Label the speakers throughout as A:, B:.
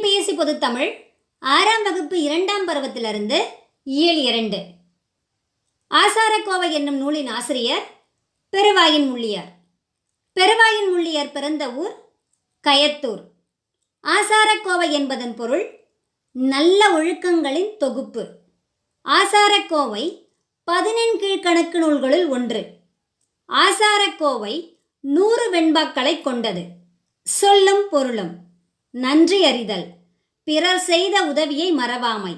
A: TNPSC பொதுத்தமிழ் ஆறாம் வகுப்பு இரண்டாம் பருவத்திலிருந்து இயல் இரண்டு. ஆசாரக்கோவை என்னும் நூலின் ஆசிரியர் பெருவாயின் முள்ளியார். பெருவாயின் முள்ளியார் பிறந்த ஊர் கயத்தூர். ஆசாரக்கோவை என்பதன் பொருள் நல்ல ஒழுக்கங்களின் தொகுப்பு. ஆசாரக்கோவை பதினெண் கீழ்கணக்கு நூல்களுள் ஒன்று. ஆசாரக்கோவை நூறு வெண்பாக்களை கொண்டது. சொல்லும் பொருளும். நன்றி அறிதல். பிறர் செய்த உதவியை மறவாமை.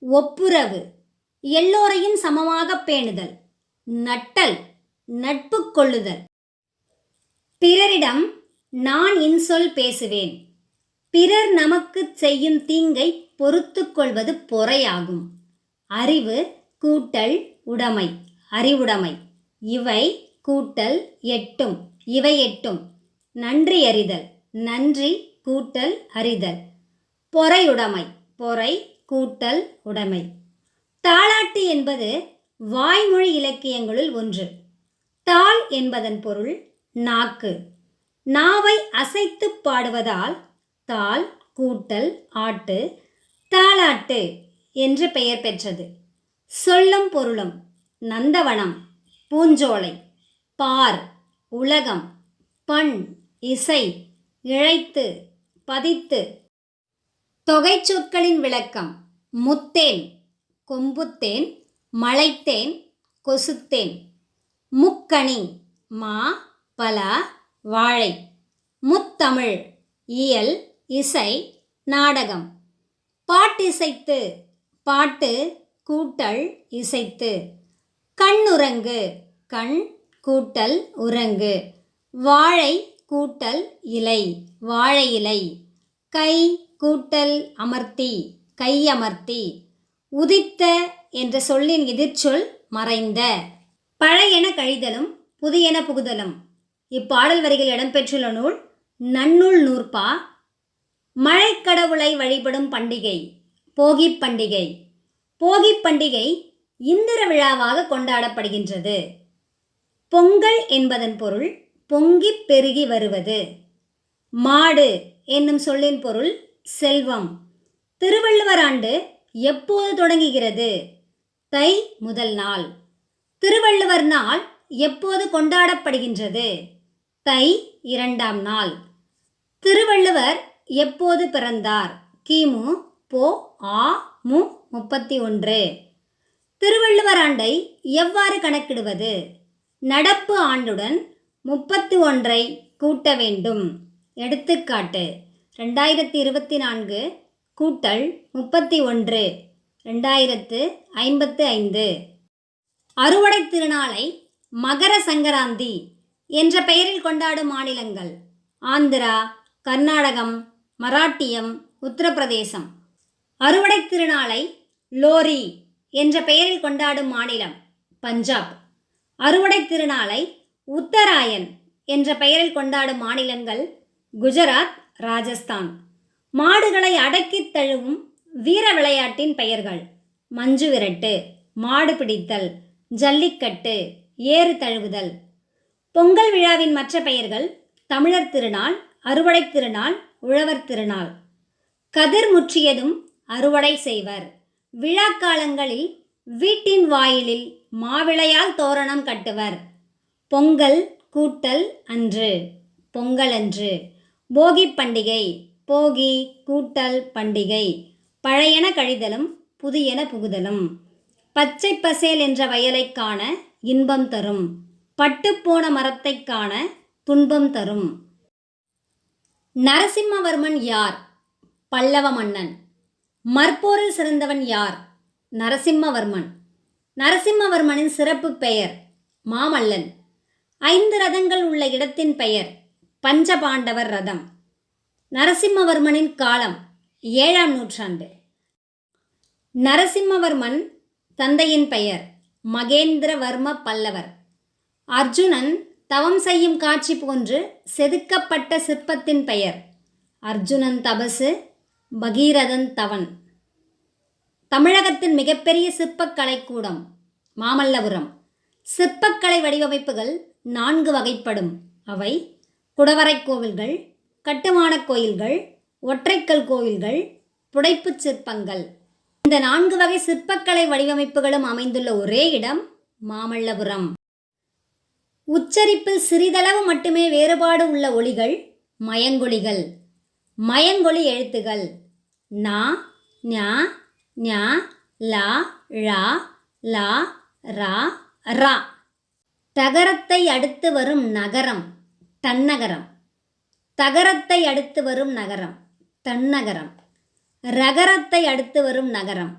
A: ஒப்புரவு. எல்லோரையும் சமமாக பேணுதல். நட்டல். நட்பு கொள்ளுதல். பிறரிடம் நான் இன்சொல் பேசுவேன். பிறர் நமக்குச் செய்யும் தீங்கை பொறுத்து கொள்வது பொறையாகும். அறிவு கூட்டல் உடைமை. அறிவுடைமை. இவை கூட்டல் எட்டும். இவை எட்டும். நன்றி அறிதல். நன்றி கூட்டல் அறிதல். பொறையுடைமை. பொறை கூட்டல் உடைமை. தாளாட்டு என்பது வாய்மொழி இலக்கியங்களுள் ஒன்று. தாள் என்பதன் பொருள் நாக்கு. நாவை அசைத்து பாடுவதால் தாள் கூட்டல் ஆட்டு தாளாட்டு என்று பெயர் பெற்றது. சொல்லும் பொருளும் நந்தவனம் பூஞ்சோலை பார் உலகம் பண் இசை இழைத்து பதித்து தொகை சொற்களின் விளக்கம் முத்தேன் கொம்புத்தேன் மலைத்தேன் கொசுத்தேன். முக்கணி மா பலா வாழை. முத்தமிழ் இயல் இசை நாடகம். பாட்டிசைத்து பாட்டு கூட்டல் இசைத்து. கண்ணுறங்கு கண் கூட்டல் உறங்கு. வாழை கூட்டல் இலை வாழை இலை. கை கூட்டல் அமர்த்தி கை அமர்த்தி. உதித்த என்ற சொல்லின் எதிர்ச்சொல் மறைந்த. பழையன கழிதலும் புதியன புகுதலும். இப்பாடல் வரிகள் இடம்பெற்றுள்ள நூல் நன்னூல் நூற்பா. மழைக்கடவுளை வழிபடும் பண்டிகை போகிப் பண்டிகை. போகிப் பண்டிகை இந்திர விழாவாக கொண்டாடப்படுகின்றது. பொங்கல் என்பதன் பொருள் பொங்கிப் பெருகி வருவது. மாடு என்னும் சொல்லின் பொருள் செல்வம். திருவள்ளுவர் ஆண்டு எப்போது தொடங்குகிறது? தை முதல் நாள். திருவள்ளுவர் நாள் எப்போது கொண்டாடப்படுகின்றது? தை இரண்டாம் நாள். திருவள்ளுவர் எப்போது பிறந்தார்? கிமு போ. ஆ. மு. முப்பத்தி ஒன்று. திருவள்ளுவர் ஆண்டை எவ்வாறு கணக்கிடுவது? நடப்பு ஆண்டுடன் முப்பத்து ஒன்றை கூட்ட வேண்டும். எடுத்துக்காட்டு ரெண்டாயிரத்தி இருபத்தி நான்கு கூட்டல் முப்பத்தி ஒன்று ரெண்டாயிரத்து ஐம்பத்து ஐந்து. அறுவடை திருநாளை மகர சங்கராந்தி என்ற பெயரில் கொண்டாடும் மாநிலங்கள் ஆந்திரா கர்நாடகம் மராட்டியம் உத்தரப்பிரதேசம். அறுவடை திருநாளை லோரி என்ற பெயரில் கொண்டாடும் மாநிலம் பஞ்சாப். அறுவடை திருநாளை உத்தராயன் என்ற பெயரில் கொண்டாடும் மாநிலங்கள் குஜராத் ராஜஸ்தான். மாடுகளை அடக்கித் தழுவும் வீர விளையாட்டின் பெயர்கள். மஞ்சு விரட்டு மாடு பிடித்தல் ஜல்லிக்கட்டு ஏறு தழுவுதல். பொங்கல் விழாவின் மற்ற பெயர்கள் தமிழர் திருநாள் அறுவடை திருநாள் உழவர் திருநாள். கதிர் முற்றியதும் அறுவடை செய்வர். விழாக்காலங்களில் வீட்டின் வாயிலில் மாவிளையால் தோரணம் கட்டுவர். பொங்கல் கூட்டல் அன்று பொங்கல் அன்று. போகி பண்டிகை போகி கூட்டல் பண்டிகை. பழையன கழிதலும் புதியன புகுதலும். பச்சை பசேல் என்ற வயலை காண இன்பம் தரும். பட்டுப்போன மரத்தை காண துன்பம் தரும். நரசிம்மவர்மன் யார்? பல்லவ மன்னன். மற்போரில் சிறந்தவன் யார்? நரசிம்மவர்மன். நரசிம்மவர்மனின் சிறப்பு பெயர் மாமல்லன். ஐந்து ரதங்கள் உள்ள இடத்தின் பெயர் பஞ்சபாண்டவர் ரதம். நரசிம்மவர்மனின் காலம் ஏழாம் நூற்றாண்டு. நரசிம்மவர்மன் தந்தையின் பெயர் மகேந்திரவர்ம பல்லவர். அர்ஜுனன் தவம் செய்யும் காட்சி போன்று செதுக்கப்பட்ட சிற்பத்தின் பெயர் அர்ஜுனன் தபசு பகீரதன் தவன். தமிழகத்தின் மிகப்பெரிய சிற்பக்கலை கூடம் மாமல்லபுரம். சிற்பக்கலை வடிவமைப்புகள் நான்கு வகைப்படும். அவை குடவரைக் கோவில்கள் கட்டுமானக் கோயில்கள் ஒற்றைக்கல் கோவில்கள் புடைப்புச் சிற்பங்கள். இந்த நான்கு வகை சிற்பக்கலை வடிவமைப்புகளும் அமைந்துள்ள ஒரே இடம் மாமல்லபுரம். உச்சரிப்பில் சிறிதளவு மட்டுமே வேறுபாடு உள்ள ஒளிகள் மயங்கொலிகள். மயங்கொலி எழுத்துகள். நா ஞா ஞா லா ழா லா ரா ரா தகரத்தை அடுத்து வரும் நகரம் தன்னகரம். தகரத்தை அடுத்து வரும் நகரம் தன்னகரம். ரகரத்தை அடுத்து வரும் நகரம்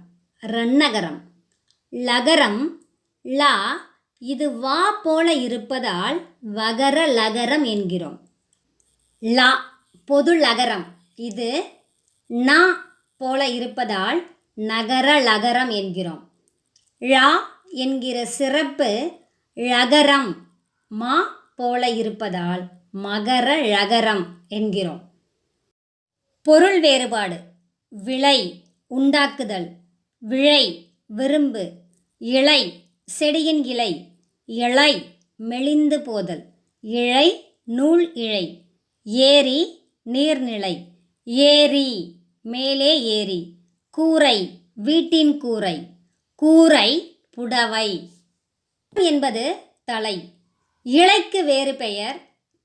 A: ரன்னகரம். லகரம் லா இது வா போல இருப்பதால் வகர லகரம் என்கிறோம். லா பொது லகரம். இது நா போல இருப்பதால் நகர லகரம் என்கிறோம். ழா என்கிற சிறப்பு ழகரம் மா போல இருப்பதால் மகர ழகரம் என்கிறோம். பொருள் வேறுபாடு. விளை உண்டாக்குதல். விழை விரும்பு. இலை செடியின் இலை. இழை மெலிந்து போதல். இழை நூல் இழை. ஏரி நீர்நிலை. ஏரி மேலே ஏரி. கூரை வீட்டின் கூரை. கூரை புடவை. என்பது தலை. இலைக்கு வேறு பெயர்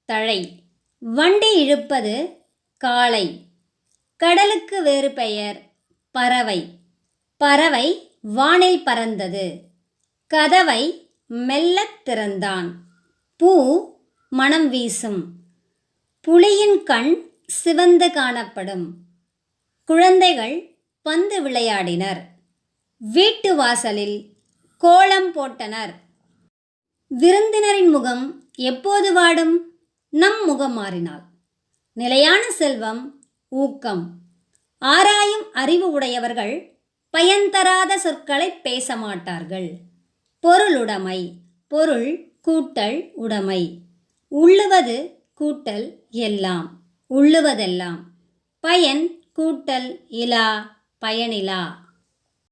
A: தழை. வண்டி இழுப்பது காளை கடலுக்கு வேறு பெயர் பறவை. பறவை வானில் பறந்தது. கதவை மெல்லத் திறந்தான். பூ மனம் வீசும். புலியின் கண் சிவந்து காணப்படும். குழந்தைகள் பந்து விளையாடினர். வீட்டு வாசலில் கோலம் போட்டனர். விருந்தினரின் முகம் எப்போது வாடும்? நம் முகம் மாறினால். நிலையான செல்வம் ஊக்கம். ஆராயும் அறிவு உடையவர்கள் பயன்தராத சொற்களை பேச மாட்டார்கள். பொருளுடைமை பொருள் கூட்டல் உடைமை. உள்ளுவது கூட்டல் எல்லாம் உள்ளுவதெல்லாம். பயன் கூட்டல் இலா பயனிலா.